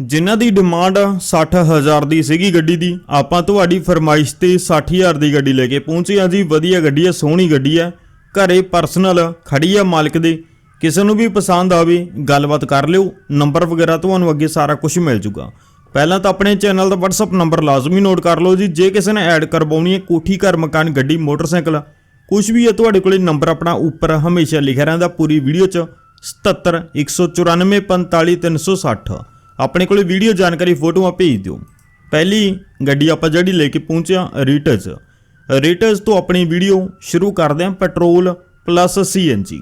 ਜਿਨ੍ਹਾਂ ਦੀ ਡਿਮਾਂਡ 60000 ਦੀ ਸੀਗੀ ਗੱਡੀ ਦੀ, ਆਪਾਂ ਤੁਹਾਡੀ ਫਰਮਾਇਸ਼ ਤੇ 60000 ਦੀ ਗੱਡੀ ਲੈ ਕੇ ਪਹੁੰਚੇ ਹਾਂ ਜੀ। ਵਧੀਆ ਗੱਡੀ ਹੈ, ਸੋਹਣੀ ਗੱਡੀ ਹੈ। ਘਰੇ ਪਰਸਨਲ ਖੜੀ ਆ ਮਾਲਕ ਦੇ। ਕਿਸੇ ਨੂੰ ਵੀ ਪਸੰਦ ਆਵੇ, ਗੱਲਬਾਤ ਕਰ ਲਿਓ। ਨੰਬਰ ਵਗੈਰਾ ਤੁਹਾਨੂੰ ਅੱਗੇ ਸਾਰਾ ਕੁਝ ਮਿਲ ਜੂਗਾ। ਪਹਿਲਾਂ ਤਾਂ ਆਪਣੇ ਚੈਨਲ ਦਾ WhatsApp ਨੰਬਰ ਲਾਜ਼ਮੀ ਨੋਟ ਕਰ ਲਓ ਜੀ। ਜੇ ਕਿਸੇ ਨੇ ਐਡ ਕਰਵਾਉਣੀ ਹੈ ਕੋਠੀ ਘਰ ਮਕਾਨ ਗੱਡੀ, ਮੋਟਰਸਾਈਕਲ ਕੁਝ ਵੀ ਹੈ ਤੁਹਾਡੇ ਕੋਲੇ ਨੰਬਰ ਆਪਣਾ ਉੱਪਰ ਹਮੇਸ਼ਾ ਲਿਖਿਆ ਰਹਿੰਦਾ ਪੂਰੀ ਵੀਡੀਓ 'ਚ। 77 194 45 360 ਆਪਣੇ ਕੋਲੇ ਵੀਡੀਓ ਜਾਣਕਾਰੀ ਫੋਟੋਆਂ ਭੇਜ ਦਿਓ। ਪਹਿਲੀ ਗੱਡੀ ਆਪਾਂ ਜਿਹੜੀ ਲੈ ਕੇ ਪਹੁੰਚਿਆ ਰੀਟਸ ਰੀਟਸ ਤੋਂ ਆਪਣੀ ਵੀਡੀਓ ਸ਼ੁਰੂ ਕਰਦੇ ਹਾਂ ਪੈਟਰੋਲ ਪਲੱਸ ਸੀਐਨਜੀ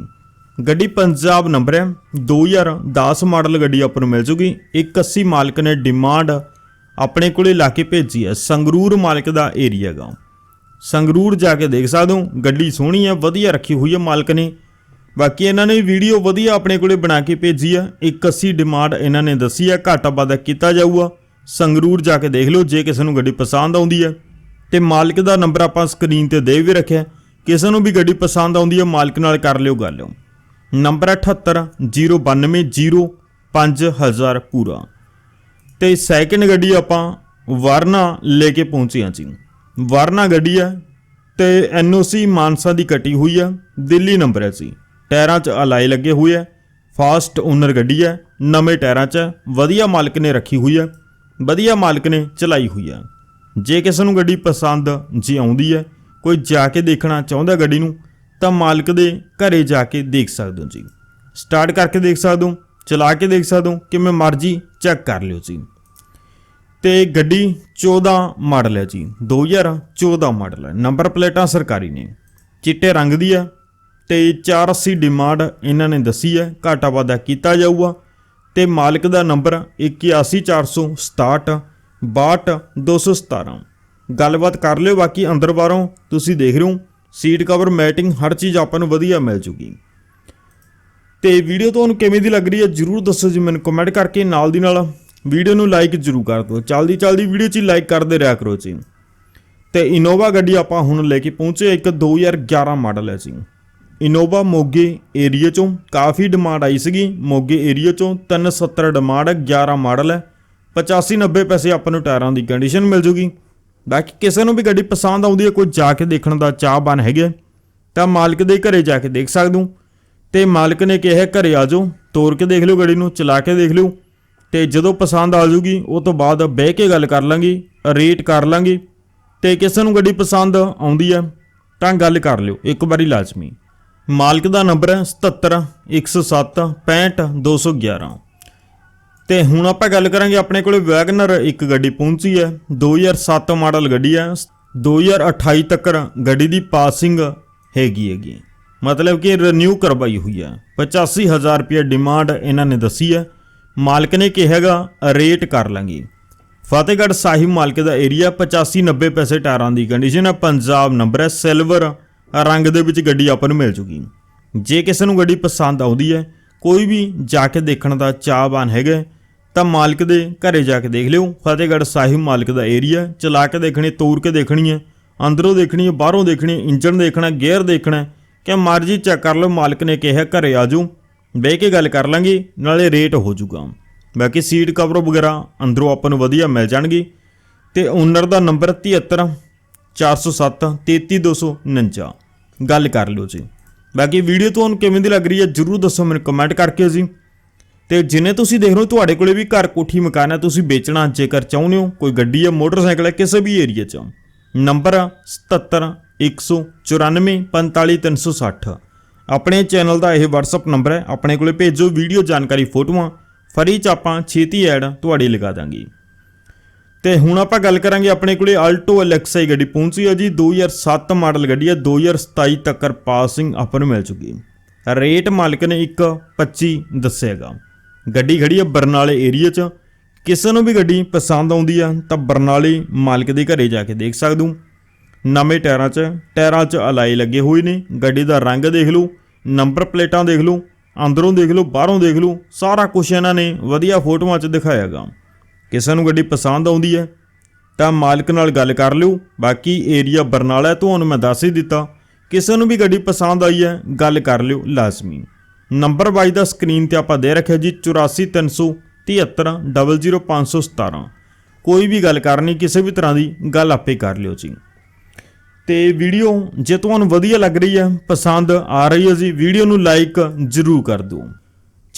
ਗੱਡੀ ਪੰਜਾਬ ਨੰਬਰ ਹੈ 2010 ਮਾਡਲ ਗੱਡੀ ਆਪਾਂ ਨੂੰ ਮਿਲ ਜੂਗੀ। 180 ਮਾਲਕ ਨੇ ਡਿਮਾਂਡ ਆਪਣੇ ਕੋਲੇ ਲਾ ਕੇ ਭੇਜੀ ਹੈ, ਸੰਗਰੂਰ ਮਾਲਕ ਦਾ ਏਰੀਆ ਗਾ। ਸੰਗਰੂਰ ਜਾ ਕੇ ਦੇਖ ਸਕਦੇ ਹੋ, ਗੱਡੀ ਸੋਹਣੀ ਹੈ, ਵਧੀਆ ਰੱਖੀ ਹੋਈ ਹੈ ਮਾਲਕ ਨੇ। ਬਾਕੀ ਇਹਨਾਂ ਨੇ ਵੀਡੀਓ ਵਧੀਆ ਆਪਣੇ ਕੋਲੇ ਬਣਾ ਕੇ ਭੇਜੀ ਆ। 180 ਡਿਮਾਂਡ ਇਹਨਾਂ ਨੇ ਦੱਸੀ ਆ, ਘਾਟਾ ਵਾਧਾ ਕੀਤਾ ਜਾਊਗਾ। ਸੰਗਰੂਰ ਜਾ ਕੇ ਦੇਖ ਲਓ, ਜੇ ਕਿਸੇ ਨੂੰ ਗੱਡੀ ਪਸੰਦ ਆਉਂਦੀ ਹੈ ਤੇ ਮਾਲਕ ਦਾ ਨੰਬਰ ਆਪਾਂ ਸਕਰੀਨ ਤੇ ਦੇ ਵੀ ਰੱਖਿਆ। ਕਿਸੇ ਨੂੰ ਵੀ ਗੱਡੀ ਪਸੰਦ ਆਉਂਦੀ ਹੈ ਮਾਲਕ ਨਾਲ ਕਰ ਲਿਓ ਗੱਲ। ਨੰਬਰ 78 092 5000 ਪੂਰਾ। ਤੇ ਸੈਕਿੰਡ ਗੱਡੀ ਆਪਾਂ ਵਰਨਾ ਲੈ ਕੇ ਪਹੁੰਚੇ ਹਾਂ ਜੀ। ਵਰਨਾ ਗੱਡੀ ਹੈ ਤੇ ਐਨਓਸੀ ਮਾਨਸਾ ਦੀ ਕੱਟੀ ਹੋਈ ਆ। ਦਿੱਲੀ ਨੰਬਰ ਹੈ ਜੀ। ਟਾਇਰਾਂ 'ਚ ਅਲਾਈ ਲੱਗੇ ਹੋਏ ਹੈ ਫਾਸਟ ਓਨਰ ਗੱਡੀ ਹੈ ਨਵੇਂ ਟਾਇਰਾਂ 'ਚ ਹੈ, ਵਧੀਆ ਮਾਲਕ ਨੇ ਰੱਖੀ ਹੋਈ ਹੈ ਵਧੀਆ ਮਾਲਕ ਨੇ ਚਲਾਈ ਹੋਈ ਹੈ ਜੇ ਕਿਸੇ ਨੂੰ ਗੱਡੀ ਪਸੰਦ ਜੀ ਆਉਂਦੀ ਹੈ ਕੋਈ ਜਾ ਕੇ ਦੇਖਣਾ ਚਾਹੁੰਦਾ ਗੱਡੀ ਨੂੰ ਤਾਂ ਮਾਲਕ ਦੇ ਘਰੇ ਜਾ ਕੇ ਦੇਖ ਸਕਦੇ ਹੋ ਜੀ। ਸਟਾਰਟ ਕਰਕੇ ਦੇਖ ਸਕਦੇ ਹੋ ਚਲਾ ਕੇ ਦੇਖ ਸਕਦੇ ਹੋ ਕਿਵੇਂ ਮਰਜ਼ੀ ਚੈੱਕ ਕਰ ਲਿਓ ਜੀ। ਤੇ ਗੱਡੀ 14 ਮਾਡਲ ਹੈ ਜੀ 2014 ਮਾਡਲ ਹੈ ਨੰਬਰ ਪਲੇਟਾਂ ਸਰਕਾਰੀ ਨੇ। ਚਿੱਟੇ ਰੰਗ ਦੀ ਹੈ ਤੇ 480 ਡਿਮਾਂਡ ਇਹਨਾਂ ਨੇ ਦੱਸੀ ਹੈ, ਘਾਟਾ ਵਾਧਾ ਕੀਤਾ ਜਾਊਗਾ। ਤੇ ਮਾਲਕ ਦਾ ਨੰਬਰ 81467 62217 ਗੱਲਬਾਤ ਕਰ ਲਿਓ ਬਾਕੀ ਅੰਦਰ ਬਾਹਰੋਂ, ਤੁਸੀਂ ਦੇਖ ਰਹੇ ਹੋ ਸੀਟ ਕਵਰ ਮੈਟਿੰਗ ਹਰ ਚੀਜ਼ ਆਪਾਂ ਨੂੰ ਵਧੀਆ ਮਿਲ ਜੂਗੀ। ਤੇ ਵੀਡੀਓ ਤੁਹਾਨੂੰ ਕਿਵੇਂ ਦੀ ਲੱਗ ਰਹੀ ਹੈ, ਜਰੂਰ ਦੱਸੋ ਜੀ ਮੈਨੂੰ ਕਮੈਂਟ ਕਰਕੇ, ਨਾਲ ਦੀ ਨਾਲ ਵੀਡੀਓ ਨੂੰ ਲਾਈਕ ਜਰੂਰ ਕਰ ਦਿਓ। ਚਲਦੀ ਚਲਦੀ ਵੀਡੀਓ 'ਚ ਹੀ ਲਾਈਕ ਕਰਦੇ ਰਿਹਾ ਕਰੋ ਜੀ। ਤੇ ਇਨੋਵਾ ਗੱਡੀ ਆਪਾਂ ਹੁਣ ਲੈ ਕੇ ਪਹੁੰਚੇ, ਇੱਕ 2011 ਮਾਡਲ ਹੈ ਜੀ। ਇਨੋਵਾ ਮੋਗੇ ਏਰੀਆ ਚੋਂ ਕਾਫੀ ਡਿਮਾਂਡ ਆਈ ਸੀਗੀ। ਮੋਗੇ ਏਰੀਆ ਚੋਂ 370 ਡਿਮਾਂਡ ਹੈ 11 ਮਾਡਲ ਹੈ। 85 90 ਪੈਸੇ ਆਪਾਂ ਨੂੰ ਟਾਇਰਾਂ ਦੀ ਕੰਡੀਸ਼ਨ ਮਿਲ ਜੂਗੀ। ਬਾਕੀ ਕਿਸੇ ਨੂੰ ਵੀ ਗੱਡੀ ਪਸੰਦ ਆਉਂਦੀ ਹੈ, ਕੋਈ ਜਾ ਕੇ ਦੇਖਣ ਦਾ ਚਾਹ ਬਨ ਹੈਗਾ ਤਾਂ ਮਾਲਕ ਦੇ ਘਰੇ ਜਾ ਕੇ ਦੇਖ ਸਕਦੇ ਹੋ। ਤੇ ਮਾਲਕ ਨੇ ਕਿਹਾ, ਘਰੇ ਆ ਜਾਓ, ਤੋਰ ਕੇ ਦੇਖ ਲਿਓ ਗੱਡੀ ਨੂੰ, ਚਲਾ ਕੇ ਦੇਖ ਲਿਓ। ਤੇ ਜਦੋਂ ਪਸੰਦ ਆ ਜੂਗੀ, ਉਹ ਤੋਂ ਬਾਅਦ ਬਹਿ ਕੇ ਗੱਲ ਕਰ ਲਾਂਗੇ ਰੇਟ ਕਰ ਲਾਂਗੇ। ਤੇ ਕਿਸੇ ਨੂੰ ਗੱਡੀ ਪਸੰਦ ਆਉਂਦੀ ਹੈ, ਤਾਂ ਗੱਲ ਕਰ ਲਿਓ। ਇੱਕ ਵਾਰੀ ਲਾਜ਼ਮੀ। ਮਾਲਕ ਦਾ ਨੰਬਰ ਹੈ 77 107 65 211 ਤੇ ਹੁਣ ਆਪਾਂ ਗੱਲ ਕਰਾਂਗੇ ਆਪਣੇ ਕੋਲੇ ਵੈਗਨਰ ਇੱਕ ਗੱਡੀ ਪਹੁੰਚੀ ਹੈ 2007 ਮਾਡਲ ਗੱਡੀ ਹੈ 2028 ਤੱਕ ਗੱਡੀ ਦੀ ਪਾਸਿੰਗ ਹੈਗੀ ਹੈਗੀ ਮਤਲਬ ਕਿ ਰੀਨਿਊ ਕਰਵਾਈ ਹੋਈ ਹੈ। 85000 ਰੁਪਏ ਡਿਮਾਂਡ ਇਹਨਾਂ ਨੇ ਦੱਸੀ ਹੈ। ਮਾਲਕ ਨੇ ਕਿਹਾਗਾ ਰੇਟ ਕਰ ਲਾਂਗੇ। ਫਤਿਹਗੜ੍ਹ ਸਾਹਿਬ ਮਾਲਕ ਦਾ ਏਰੀਆ 85 90 ਪੈਸੇ ਟਾਇਰਾਂ ਦੀ ਕੰਡੀਸ਼ਨ ਹੈ, ਪੰਜਾਬ ਨੰਬਰ ਹੈ ਸਿਲਵਰ ਰੰਗ ਦੇ ਵਿੱਚ ਗੱਡੀ ਆਪਾਂ ਨੂੰ ਮਿਲ ਜੂਗੀ ਜੇ ਕਿਸੇ ਨੂੰ ਗੱਡੀ ਪਸੰਦ ਆਉਂਦੀ ਹੈ, ਕੋਈ ਵੀ ਜਾ ਕੇ ਦੇਖਣ ਦਾ ਚਾਹਵਾਨ ਹੈਗਾ ਤਾਂ ਮਾਲਕ ਦੇ ਘਰੇ ਜਾ ਕੇ ਦੇਖ ਲਿਓ। ਫਤਿਹਗੜ੍ਹ ਸਾਹਿਬ ਮਾਲਕ ਦਾ ਏਰੀਆ ਚਲਾ ਕੇ ਦੇਖਣੀ ਤੋੜ ਕੇ ਦੇਖਣੀ ਹੈ, ਅੰਦਰੋਂ ਦੇਖਣੀ ਹੈ, ਬਾਹਰੋਂ ਦੇਖਣੀ ਹੈ ਇੰਜਨ ਦੇਖਣਾ, ਗੇਅਰ ਦੇਖਣਾ ਹੈ, ਕਿ ਮਰਜ਼ੀ ਚੈੱਕ ਕਰ ਲਓ, ਮਾਲਕ ਨੇ ਕਿਹਾ ਘਰੇ ਆ ਜਾਓ, ਬਹਿ ਕੇ ਗੱਲ ਕਰ ਲਾਂਗੇ, ਨਾਲੇ ਰੇਟ ਹੋ ਜਾਊਗਾ। ਬਾਕੀ ਸੀਟ ਕਵਰ ਵਗੈਰਾ ਅੰਦਰੋਂ ਆਪਾਂ ਨੂੰ ਵਧੀਆ ਮਿਲ ਜਾਣਗੇ। ਤੇ ਓਨਰ ਦਾ ਨੰਬਰ 73 407 33249 ਗੱਲ ਕਰ ਲਿਓ ਜੀ। ਬਾਕੀ ਵੀਡੀਓ ਤੁਹਾਨੂੰ ਕਿਵੇਂ ਦੀ ਲੱਗ ਰਹੀ ਹੈ, ਜਰੂਰ ਦੱਸੋ ਮੈਨੂੰ ਕਮੈਂਟ ਕਰਕੇ ਜੀ। ਤੇ ਜਿੰਨੇ ਤੁਸੀਂ ਦੇਖ ਰਹੇ ਹੋ, ਤੁਹਾਡੇ ਕੋਲੇ ਵੀ ਘਰ ਕੋਠੀ ਮਕਾਨ ਹੈ, ਤੁਸੀਂ ਵੇਚਣਾ ਜੇਕਰ ਚਾਹੁੰਦੇ ਹੋ, ਕੋਈ ਗੱਡੀ ਹੈ ਮੋਟਰਸਾਈਕਲ ਹੈ, ਕਿਸੇ ਵੀ ਏਰੀਆ 'ਚ। ਨੰਬਰ 77 194 45 360 ਆਪਣੇ ਚੈਨਲ ਦਾ ਇਹ WhatsApp ਨੰਬਰ ਹੈ, ਆਪਣੇ ਕੋਲੇ ਭੇਜੋ ਵੀਡੀਓ ਜਾਣਕਾਰੀ ਫੋਟੋਆਂ। ਫਰੀ ਚ ਆਪਾਂ ਛੇਤੀ ਐਡ ਤੁਹਾਡੀ ਲਗਾ ਦਾਂਗੇ। ਤੇ ਹੁਣ ਆਪਾਂ ਗੱਲ ਕਰਾਂਗੇ ਆਪਣੇ ਕੋਲੇ ਆਲਟੋ ਐਲਐਕਸਆਈ ਗੱਡੀ ਪਹੁੰਚੀ ਹੈ ਜੀ 2007 ਮਾਡਲ ਗੱਡੀ ਹੈ 2027 ਤੱਕ ਪਾਸਿੰਗ ਆਪਾਂ ਨੂੰ ਮਿਲ ਚੁੱਕੀ ਹੈ। ਰੇਟ ਮਾਲਕ ਨੇ 1.25 ਦੱਸਿਆਗਾ ਗੱਡੀ ਖੜੀ ਹੈ ਬਰਨਾਲੇ ਏਰੀਆ 'ਚ। ਕਿਸੇ ਨੂੰ ਵੀ ਗੱਡੀ ਪਸੰਦ ਆਉਂਦੀ ਆ, ਤਾਂ ਬਰਨਾਲੇ ਮਾਲਕ ਦੇ ਘਰੇ ਜਾ ਕੇ ਦੇਖ ਸਕਦੇ ਨਵੇਂ ਟਾਇਰਾਂ 'ਚ ਟਾਇਰਾਂ 'ਚ ਅਲਾਈ ਲੱਗੇ ਹੋਏ ਨੇ। ਗੱਡੀ ਦਾ ਰੰਗ ਦੇਖ ਲਓ, ਨੰਬਰ ਪਲੇਟਾਂ ਦੇਖ ਲਓ, ਅੰਦਰੋਂ ਦੇਖ ਲਓ, ਬਾਹਰੋਂ ਦੇਖ ਲਓ, ਸਾਰਾ ਕੁਝ ਇਹਨਾਂ ਨੇ ਵਧੀਆ ਫੋਟੋਆਂ 'ਚ ਦਿਖਾਇਆਗਾ। ਕਿਸੇ ਨੂੰ ਗੱਡੀ ਪਸੰਦ ਆਉਂਦੀ ਹੈ, ਤਾਂ ਮਾਲਕ ਨਾਲ ਗੱਲ ਕਰ ਲਿਓ। ਬਾਕੀ ਏਰੀਆ ਬਰਨਾਲਾ ਤੁਹਾਨੂੰ ਮੈਂ ਦੱਸ ਹੀ ਦਿੱਤਾ। ਕਿਸੇ ਨੂੰ ਵੀ ਗੱਡੀ ਪਸੰਦ ਆਈ ਹੈ, ਗੱਲ ਕਰ ਲਿਓ ਲਾਜ਼ਮੀ। ਨੰਬਰ 22 ਦਾ ਸਕਰੀਨ ਤੇ ਆਪਾਂ ਦੇ ਰੱਖਿਆ ਜੀ 84333 7300517 ਕੋਈ ਵੀ ਗੱਲ ਕਰਨੀ, ਕਿਸੇ ਵੀ ਤਰ੍ਹਾਂ ਦੀ ਗੱਲ ਆਪੇ ਕਰ ਲਿਓ ਜੀ। ਤੇ ਵੀਡੀਓ ਜੇ ਤੁਹਾਨੂੰ ਵਧੀਆ ਲੱਗ ਰਹੀ ਹੈ, ਪਸੰਦ ਆ ਰਹੀ ਹੈ ਜੀ ਵੀਡੀਓ ਨੂੰ ਲਾਈਕ ਜ਼ਰੂਰ ਕਰ ਦਿਓ।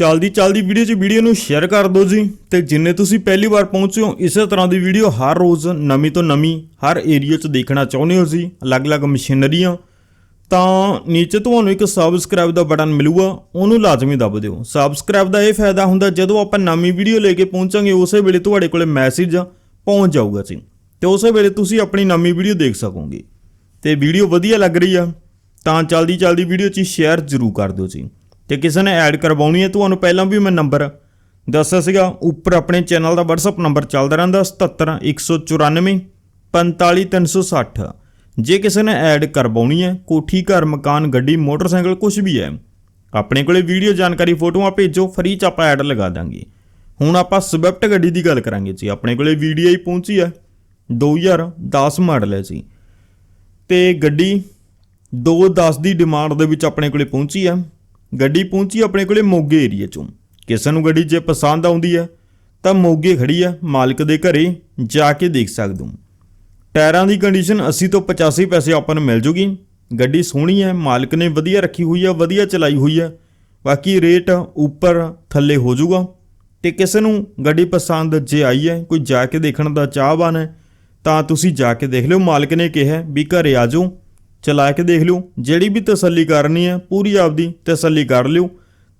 ਚਲਦੀ ਚਲਦੀ ਵੀਡੀਓ 'ਚ ਵੀਡੀਓ ਨੂੰ ਸ਼ੇਅਰ ਕਰ ਦਿਓ ਜੀ। ਤੇ ਜਿੰਨੇ ਤੁਸੀਂ ਪਹਿਲੀ ਵਾਰ ਪਹੁੰਚੇ ਹੋ, ਇਸੇ ਤਰ੍ਹਾਂ ਦੀ ਵੀਡੀਓ ਹਰ ਰੋਜ਼ ਨਵੀਂ ਤੋਂ ਨਵੀਂ ਹਰ ਏਰੀਆ 'ਚ ਦੇਖਣਾ ਚਾਹੁੰਦੇ ਹੋ ਜੀ। ਅਲੱਗ-ਅਲੱਗ ਮਸ਼ੀਨਰੀਆਂ। ਤਾਂ ਨੀਚੇ ਤੁਹਾਨੂੰ ਇੱਕ ਸਬਸਕ੍ਰਾਈਬ ਦਾ ਬਟਨ ਮਿਲੂਗਾ, ਉਹਨੂੰ ਲਾਜ਼ਮੀ ਦਬ ਦਿਓ। ਸਬਸਕ੍ਰਾਈਬ ਦਾ ਇਹ ਫਾਇਦਾ ਹੁੰਦਾ, ਜਦੋਂ ਆਪਾਂ ਨਵੀਂ ਵੀਡੀਓ ਲੈ ਕੇ ਪਹੁੰਚਾਂਗੇ, ਉਸੇ ਵੇਲੇ ਤੁਹਾਡੇ ਕੋਲੇ ਮੈਸੇਜ ਪਹੁੰਚ ਜਾਊਗਾ ਜੀ। ਤੇ ਉਸੇ ਵੇਲੇ ਤੁਸੀਂ ਆਪਣੀ ਨਵੀਂ ਵੀਡੀਓ ਦੇਖ ਸਕੋਗੇ। ਤੇ ਵੀਡੀਓ ਵਧੀਆ ਲੱਗ ਰਹੀ ਆ, ਤਾਂ ਜਲਦੀ ਜਲਦੀ ਵੀਡੀਓ 'ਚ ਸ਼ੇਅਰ ਜ਼ਰੂਰ ਕਰ ਦਿਓ ਜੀ। ਤੇ ਕਿਸੇ ਨੇ ਐਡ ਕਰਵਾਉਣੀ ਹੈ ਤੁਹਾਨੂੰ ਪਹਿਲਾਂ ਵੀ ਮੈਂ ਨੰਬਰ ਦੱਸਿਆ ਸੀਗਾ, ਉੱਪਰ ਆਪਣੇ ਚੈਨਲ ਦਾ WhatsApp ਨੰਬਰ ਚੱਲਦਾ ਰਹਿੰਦਾ 77194 45360 ਜੇ ਕਿਸੇ ਨੇ ਐਡ ਕਰਵਾਉਣੀ ਹੈ, ਕੋਠੀ, ਘਰ, ਮਕਾਨ, ਗੱਡੀ, ਮੋਟਰਸਾਈਕਲ ਕੁਝ ਵੀ ਹੈ, ਆਪਣੇ ਕੋਲੇ ਵੀਡੀਓ ਜਾਣਕਾਰੀ, ਫੋਟੋਆਂ ਭੇਜੋ, ਫ੍ਰੀ ਚ ਆਪਾਂ ਐਡ ਲਗਾ ਦਾਂਗੇ। ਹੁਣ ਆਪਾਂ ਸਵਿਫਟ ਗੱਡੀ ਦੀ ਗੱਲ ਕਰਾਂਗੇ ਜੀ, ਆਪਣੇ ਕੋਲੇ ਵੀਡੀਓ ਹੀ ਪਹੁੰਚੀ ਹੈ 2010 ਮਾਡਲ ਹੈ ਜੀ। ਤੇ ਗੱਡੀ 210 ਦੀ ਡਿਮਾਂਡ ਦੇ ਵਿੱਚ ਆਪਣੇ ਕੋਲੇ ਪਹੁੰਚੀ ਹੈ। ਗੱਡੀ ਪਹੁੰਚੀ ਆਪਣੇ ਕੋਲੇ ਮੋਗੇ ਏਰੀਆ ਚੋਂ। ਕਿਸੇ ਨੂੰ ਗੱਡੀ ਜੇ ਪਸੰਦ ਆਉਂਦੀ ਹੈ ਤਾਂ ਮੋਗੇ ਖੜੀ ਹੈ ਮਾਲਕ ਦੇ ਘਰੇ ਜਾ ਕੇ ਦੇਖ ਸਕਦੇ। ਟਾਇਰਾਂ ਦੀ ਕੰਡੀਸ਼ਨ 80 ਤੋਂ 85 ਪੈਸੇ ਆਪਾਂ ਨੂੰ ਮਿਲ ਜੂਗੀ। ਗੱਡੀ ਸੋਹਣੀ ਹੈ ਮਾਲਕ ਨੇ ਵਧੀਆ ਰੱਖੀ ਹੋਈ ਹੈ ਵਧੀਆ ਚਲਾਈ ਹੋਈ ਹੈ ਬਾਕੀ ਰੇਟ ਉੱਪਰ ਥੱਲੇ ਹੋ ਜਾਊਗਾ ਤੇ ਕਿਸੇ ਨੂੰ ਗੱਡੀ ਪਸੰਦ ਜੇ ਆਈ ਹੈ ਕੋਈ ਜਾ ਕੇ ਦੇਖਣ ਦਾ ਚਾਹਵਾਨ ਹੈ ਤਾਂ ਤੁਸੀਂ ਜਾ ਕੇ ਦੇਖ ਲਿਓ। ਮਾਲਕ ਨੇ ਕਿਹਾ ਵੀ ਘਰੇ ਆ ਜਾਓ। ਚਲਾ ਕੇ ਦੇਖ ਲਿਓ। ਜਿਹੜੀ ਵੀ ਤਸੱਲੀ ਕਰਨੀ ਹੈ, ਪੂਰੀ ਆਪਦੀ ਤਸੱਲੀ ਕਰ ਲਿਓ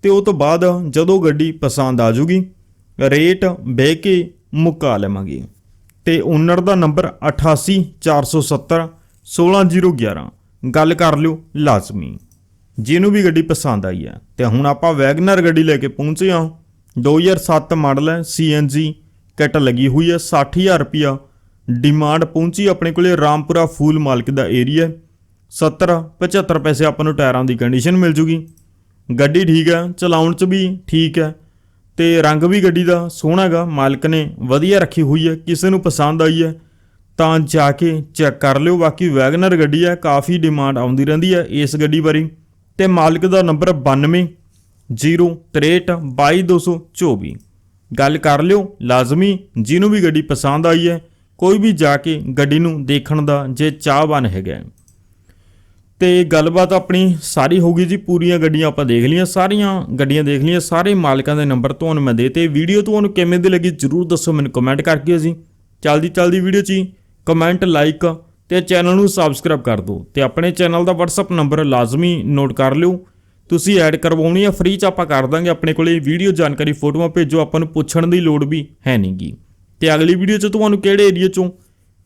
ਤੇ ਉਹ ਤੋਂ ਬਾਅਦ ਜਦੋਂ ਗੱਡੀ ਪਸੰਦ ਆ ਜੂਗੀ, ਰੇਟ ਬਹਿ ਕੇ ਮੁਕਾ ਲਵਾਂਗੇ। ਤੇ ਓਨਰ ਦਾ ਨੰਬਰ 88470 16011 ਗੱਲ ਕਰ ਲਿਓ ਲਾਜ਼ਮੀ। ਜਿਹਨੂੰ ਵੀ ਗੱਡੀ ਪਸੰਦ ਆਈ ਹੈ, ਤੇ ਹੁਣ ਆਪਾਂ ਵੈਗਨਰ ਗੱਡੀ ਲੈ ਕੇ ਪਹੁੰਚੇ ਹਾਂ। 2007 ਮਾਡਲ ਹੈ CNG ਕਿੱਟ ਲੱਗੀ ਹੋਈ ਹੈ 60000 ਰੁਪਿਆ ਡਿਮਾਂਡ ਪਹੁੰਚੀ ਆਪਣੇ ਕੋਲੇ ਰਾਮਪੁਰਾ ਫੂਲ ਮਾਲਕ ਦਾ ਏਰੀਆ 70 75 ਪੈਸੇ ਆਪਾਂ ਨੂੰ ਟਾਇਰਾਂ ਦੀ ਕੰਡੀਸ਼ਨ ਮਿਲ ਜੂਗੀ। ਗੱਡੀ ਠੀਕ ਹੈ, ਚਲਾਉਣ 'ਚ ਵੀ ਠੀਕ ਹੈ ਤੇ ਰੰਗ ਵੀ ਗੱਡੀ ਦਾ ਸੋਹਣਾ ਹੈਗਾ, ਮਾਲਕ ਨੇ ਵਧੀਆ ਰੱਖੀ ਹੋਈ ਹੈ, ਕਿਸੇ ਨੂੰ ਪਸੰਦ ਆਈ ਹੈ ਤਾਂ ਜਾ ਕੇ ਚੈੱਕ ਕਰ ਲਿਓ। ਬਾਕੀ ਵੈਗਨਰ ਗੱਡੀ ਹੈ, ਕਾਫੀ ਡਿਮਾਂਡ ਆਉਂਦੀ ਰਹਿੰਦੀ ਹੈ ਇਸ ਗੱਡੀ ਬਾਰੇ। ਤੇ ਮਾਲਕ ਦਾ ਨੰਬਰ 92 063 22224 ਗੱਲ ਕਰ ਲਿਓ, ਲਾਜ਼ਮੀ, ਜਿਹਨੂੰ ਵੀ ਗੱਡੀ ਪਸੰਦ ਆਈ ਹੈ, ਕੋਈ ਵੀ ਜਾ ਕੇ ਗੱਡੀ ਨੂੰ ਦੇਖਣ ਦਾ ਜੇ ਚਾਹਵਾਨ ਹੈਗਾ ਤੇ ਗੱਲਬਾਤ ਆਪਣੀ ਸਾਰੀ ਹੋ ਗਈ ਜੀ, ਪੂਰੀਆਂ ਗੱਡੀਆਂ ਆਪਾਂ ਦੇਖ ਲਈਆਂ, ਸਾਰੀਆਂ ਗੱਡੀਆਂ ਦੇਖ ਲਈਆਂ, ਸਾਰੇ ਮਾਲਕਾਂ ਦੇ ਨੰਬਰ ਤੁਹਾਨੂੰ ਮੈਂ ਦੇਤੇ ਵੀਡੀਓ ਤੁਹਾਨੂੰ ਕਿਵੇਂ ਦੀ ਲੱਗੀ ਜਰੂਰ ਦੱਸੋ ਮੈਨੂੰ ਕਮੈਂਟ ਕਰਕੇ ਜੀ ਚਲਦੀ ਚਲਦੀ ਵੀਡੀਓ 'ਚ ਕਮੈਂਟ ਲਾਈਕ ਤੇ ਚੈਨਲ ਨੂੰ ਸਬਸਕ੍ਰਾਈਬ ਕਰ ਦਿਓ ਤੇ ਆਪਣੇ ਚੈਨਲ ਦਾ WhatsApp ਨੰਬਰ ਲਾਜ਼ਮੀ ਨੋਟ ਕਰ ਲਿਓ। ਤੁਸੀਂ ਐਡ ਕਰਵਾਉਣੀ ਆ ਫ੍ਰੀ ਚ ਆਪਾਂ ਕਰ ਦਾਂਗੇ, ਆਪਣੇ ਕੋਲੇ ਵੀਡੀਓ ਜਾਣਕਾਰੀ, ਫੋਟੋਆਂ ਭੇਜੋ, ਆਪਾਂ ਨੂੰ ਪੁੱਛਣ ਦੀ ਲੋੜ ਵੀ ਹੈ ਨਹੀਂਗੀ ਤੇ ਅਗਲੀ ਵੀਡੀਓ 'ਚ ਤੁਹਾਨੂੰ ਕਿਹੜੇ ਏਰੀਆ 'ਚੋਂ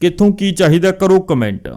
ਕਿੱਥੋਂ ਕੀ ਚਾਹੀਦਾ ਕਰੋ ਕਮੈਂਟ